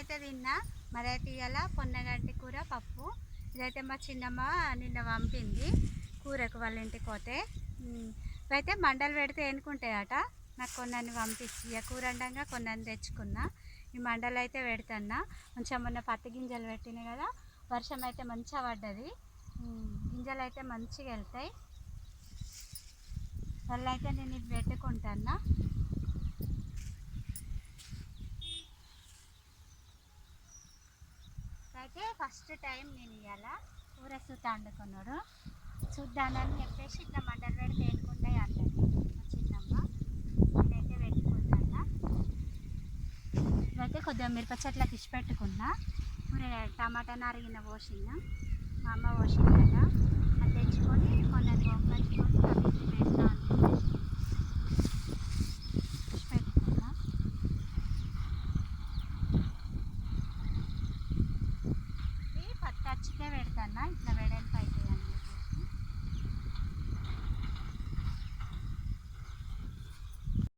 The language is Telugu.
అయితే తిన్నా. మరైతే ఇవాళ పొన్నగంటి కూర పప్పు. ఇదైతే మా చిన్నమ్మ నిన్న పంపింది కూరకు వాళ్ళ ఇంటికి పోతే. ఇవైతే మండలు పెడితే ఎన్నుకుంటాయట నాకు కొన్ని పంపించి ఇక కూర అండంగా కొన్ని తెచ్చుకున్నా. ఈ మండలు అయితే పెడతన్నా. కొంచెం మొన్న పత్తి గింజలు పెట్టినాయి కదా వర్షం అయితే మంచిగా పడ్డది. గింజలు అయితే మంచిగా వెళ్తాయి. వాళ్ళైతే అయితే నేను ఇది పెట్టుకుంటానా అయితే ఫస్ట్ టైం నేను ఇవాళ కూర సూత వండుకున్నాడు. చూద్దానని చెప్పేసి ఇట్లా మంటలు పెడితే ఎన్నుకుంటాయి అన్నది వచ్చిందమ్మ నేనైతే పెట్టుకుంటాను ఇవైతే కొద్దిగా మిరప చెట్లకి ఇచ్చి పెట్టుకున్నా. టమాటా నరిగిన పోసిన మా అమ్మ పోసిందట que ver tan